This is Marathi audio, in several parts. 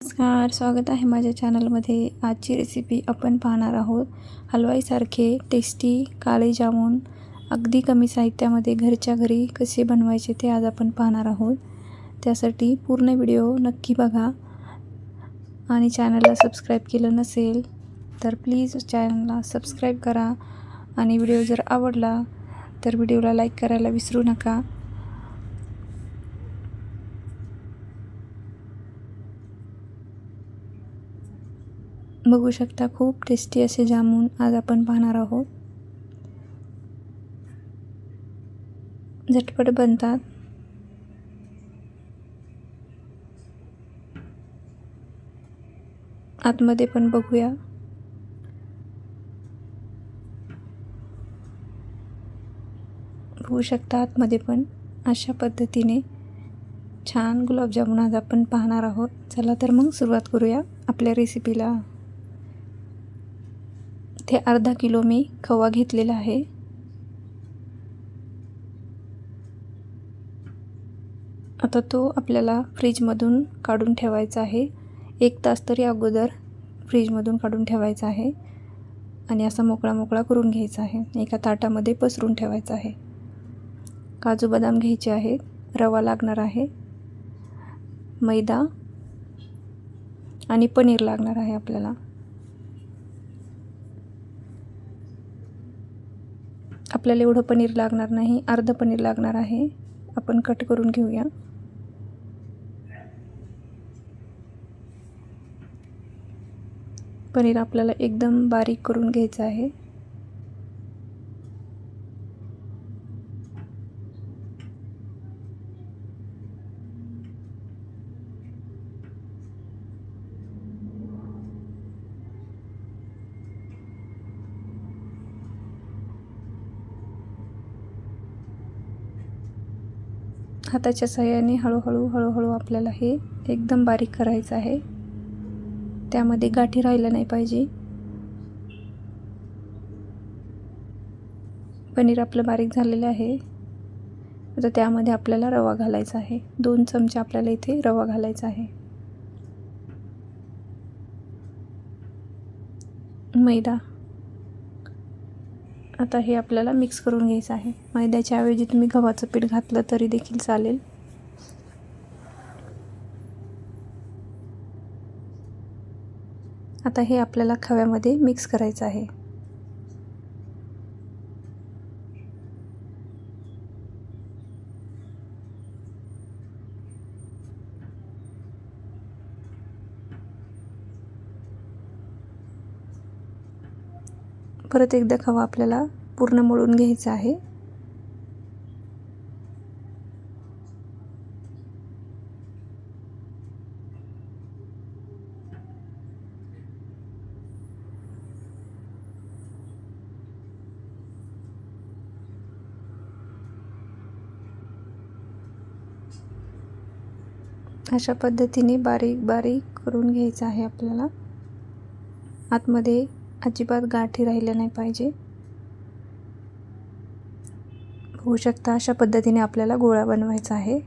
नमस्कार स्वागत आहे माझ्या चॅनलमध्ये. आजची रेसिपी आपण पाहणार आहोत. हलवाईसारखे टेस्टी काळे जामून अगदी कमी साहित्यामध्ये घरच्या घरी कसे बनवायचे ते आज आपण पाहणार आहोत. त्यासाठी पूर्ण व्हिडिओ नक्की बघा आणि चॅनलला सबस्क्राईब केलं नसेल तर प्लीज चॅनलला सबस्क्राईब करा. आणि व्हिडिओ जर आवडला तर व्हिडिओला लाईक करायला विसरू नका. बघू शकता खूप टेस्टी असे जामून आज आपण पाहणार आहोत. झटपट बनतात. आतमध्ये पण बघूया. बघू शकता आतमध्ये पण अशा पद्धतीने छान गुलाबजामुन आज आपण पाहणार आहोत. चला तर मग सुरुवात करूया आपल्या रेसिपीला इथे अर्धा किलो मी खवा घेतलेला आहे. आता तो आपल्याला फ्रीजमधून काढून ठेवायचा आहे. एक तास तरी अगोदर फ्रीजमधून काढून ठेवायचा आहे आणि असा मोकळा मोकळा करून घ्यायचा आहे. एका ताटामध्ये पसरून ठेवायचा आहे. काजू बदाम घ्यायचे आहेत रवा लागणार आहे. मैदा आणि पनीर लागणार आहे आपल्याला. आपल्याला एवढं पनीर लागणार नाही अर्ध पनीर लागणार आहे. आपण कट करून घेऊया. पनीर आपल्याला एकदम बारीक करून घ्यायचं आहे. हाताच्या सहाय्याने हळूहळू हळूहळू आपल्याला हे एकदम बारीक करायचं आहे. त्यामध्ये गाठी राहिलं नाही पाहिजे. पनीर आपलं बारीक झालेलं आहे. आता त्यामध्ये आपल्याला रवा घालायचा आहे. दोन चमचे आपल्याला इथे रवा घालायचा आहे. मैदा. आता हे आपल्याला मिक्स करून घ्यायचं आहे. मैद्याच्या ऐवजी तुम्ही गव्हाचं पीठ घातलं तरी देखील चालेल. आता हे आपल्याला खव्यामध्ये मिक्स करायचं आहे. परत एकदा खवा आपल्याला पूर्ण मळून घ्यायचा आहे. अशा पद्धतीने बारीक बारीक करून घ्यायचं आहे आपल्याला. आतमध्ये अजिबात गाठी राहिल्या नाही पाहिजे. होऊ शकता अशा पद्धतीने आपल्याला गोळा बनवायचा आहे.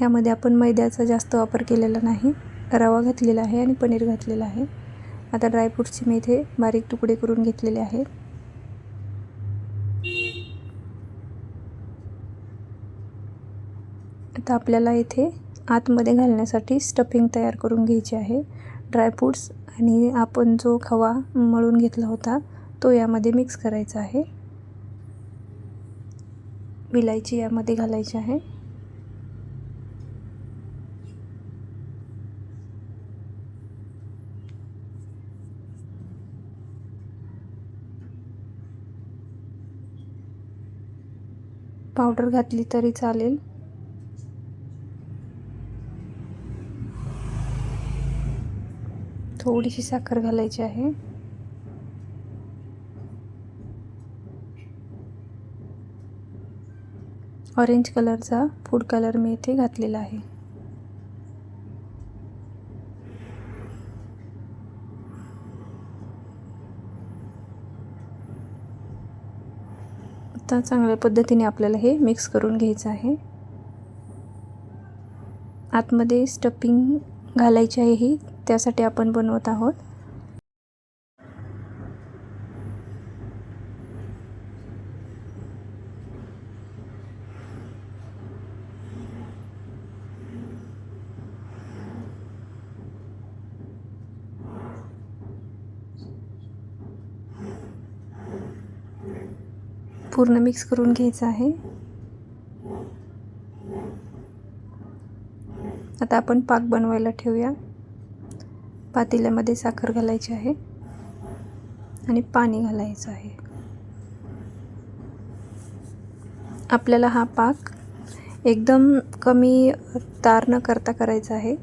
यामध्ये आपण मैद्याचा जास्त वापर केलेला नाही. रवा घातलेला आहे आणि पनीर घातलेलं आहे. आता ड्रायफ्रूटचे मी इथे बारीक तुकडे करून घेतलेले आहेत आता आपल्याला इथे आतमध्ये घालण्यासाठी स्टफिंग तयार करून घ्यायची आहे. ड्रायफ्रूट्स आणि आपण जो खवा मळून घेतला होता तो यामध्ये मिक्स करायचा आहे. विलायची यामध्ये घालायची आहे. पावडर घातली तरी चालेल. थोडीशी साखर घालायची आहे. ऑरेंज कलरचा फूड कलर मी इथे घातलेला आहे. आता चांगल्या पद्धतीने आपल्याला हे मिक्स करून घ्यायचं आहे. आतमध्ये स्टफिंग घालायची आहे ही. त्यासाठी आपण बनवत आहोत. पूर्ण मिक्स करून घ्यायचं आहे. आता आपण पाक बनवायला ठेवूया. पातेल्यामध्ये साखर घालायची आहे आणि पाणी घालायचं आहे. आपल्याला हा पाक एकदम कमी तार न करता करायचा आहे.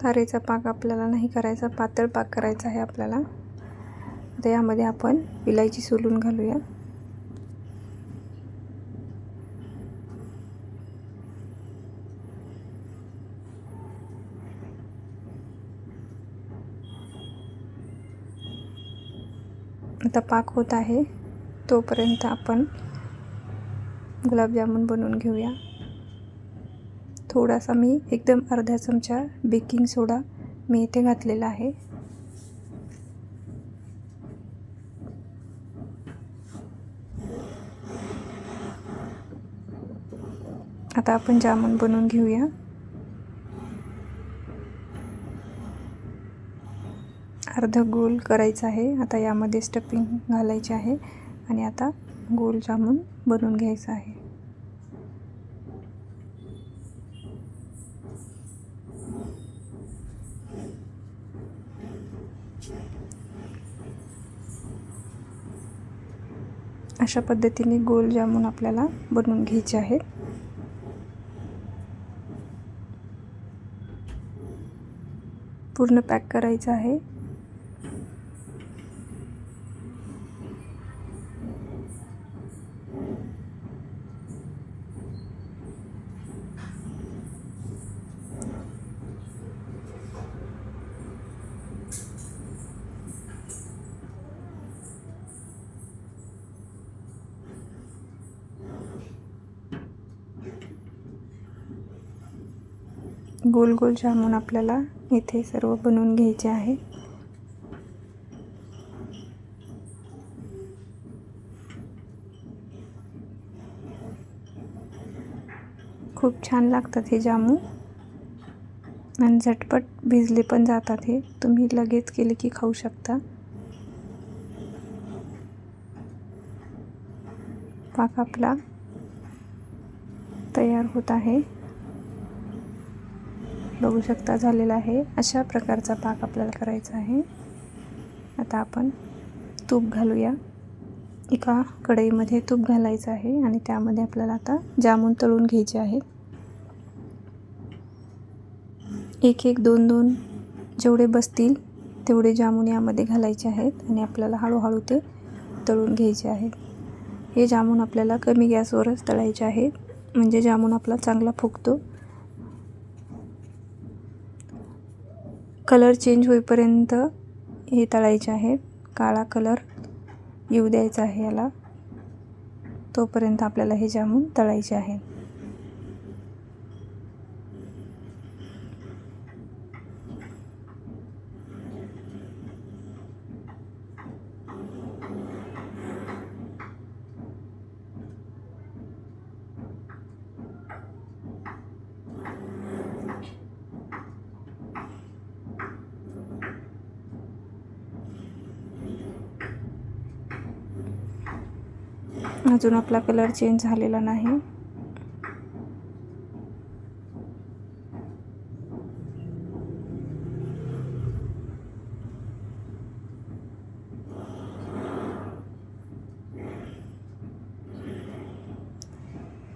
तारेचा पाक आपल्याला नाही करायचा पातळ पाक करायचा आहे आपल्याला. आता यामध्ये आपण इलायची सोलून घालूया. आता पाक होत आहे. तोपर्यंत आपण गुलाबजामुन बनवून घेऊया. थोडासा मी एकदम अर्धा चमचा बेकिंग सोडा मी इथे घातलेला आहे. आता आपण जामून बनवून घेऊया. अर्ध गोल करायचं आहे. आता यामध्ये स्टफिंग घालायचे आहे आणि आता गोल जामून बनवून घ्यायचं आहे. अशा पद्धतीने गोल जामून आपल्याला बनवून घ्यायचे आहेत पूर्ण पॅक करायचं आहे. गोल गोल जामून आपल्याला इथे सर्व बनवून घ्यायचे आहे. खूप छान लागतात हे जामू. आणि झटपट भिजले पण जातात हे. तुम्ही लगेच केले की खाऊ शकता. पाक आपला तयार होत आहे. बघू शकता झालेला आहे. अशा प्रकारचा पाक आपल्याला करायचा आहे. आता आपण तूप घालूया. एका कढईमध्ये तूप घालायचं आहे आणि त्यामध्ये आपल्याला आता जामून तळून घ्यायचे आहेत एक एक दोन दोन जेवढे बसतील तेवढे जामून यामध्ये घालायचे आहेत आणि आपल्याला हळूहळू ते तळून घ्यायचे आहेत हे जामून आपल्याला कमी गॅसवरच तळायचे आहेत म्हणजे जामून आपला चांगला फुगतो. कलर चेंज होईपर्यंत हे तळायचे आहे. काळा कलर येऊ द्यायचा आहे याला. तोपर्यंत आपल्याला हे जामून तळायचे आहे. अजून आपला कलर चेंज झालेला नाही.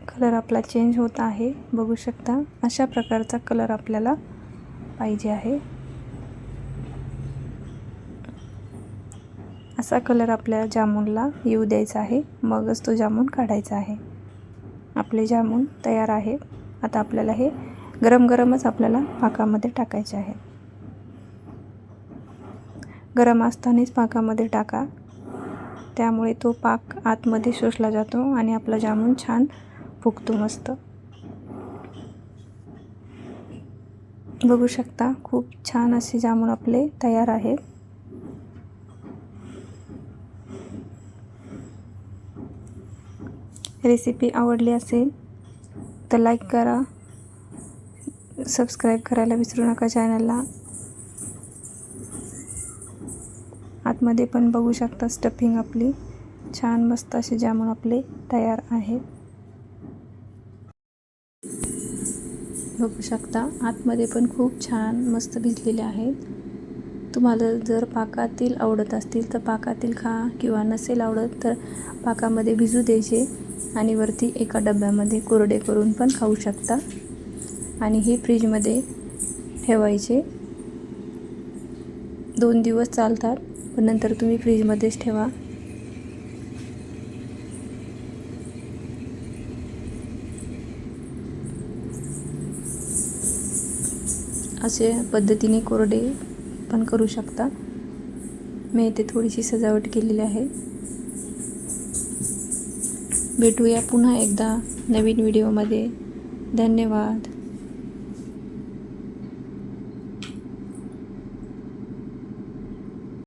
कलर आपला चेंज होत आहे बघू शकता. अशा प्रकारचा कलर आपल्याला पाहिजे आहे. असा कलर आपल्या जामूनला येऊ द्यायचा आहे. मगच तो जामून काढायचा आहे. आपले जामून तयार आहे. आता आपल्याला हे गरम गरमच आपल्याला पाकामध्ये टाकायचे आहे. गरम असतानाच पाकामध्ये टाका. त्यामुळे तो पाक आतमध्ये शोषला जातो आणि आपला जामून छान फुगतो मस्त. बघू शकता खूप छान असे जामून आपले तयार आहेत रेसिपी आवडली असेल तर लाईक करा. सबस्क्राईब करायला विसरू नका चॅनलला आतमध्ये पण बघू शकता स्टफिंग आपली. छान मस्त असे जामून आपले तयार आहेत. बघू शकता आतमध्ये पण खूप छान मस्त भिजलेले आहेत. तुम्हाला जर पाकातील आवडत असतील तर पाकातील खा किंवा नसेल आवडत तर पाकामध्ये भिजू द्यायचे. आणि वरती एका डब्यामध्ये कोरडे करून पण खाऊ शकता. आणि हे फ्रीजमध्ये ठेवायचे. दोन दिवस चालतात पण नंतर तुम्ही फ्रीजमध्येच ठेवा. असे पद्धतीने कोरडे पण करू शकता. मी इथे थोडीशी सजावट केलेली आहे. भेटूया पुन्हा एकदा नवीन व्हिडिओमध्ये. धन्यवाद.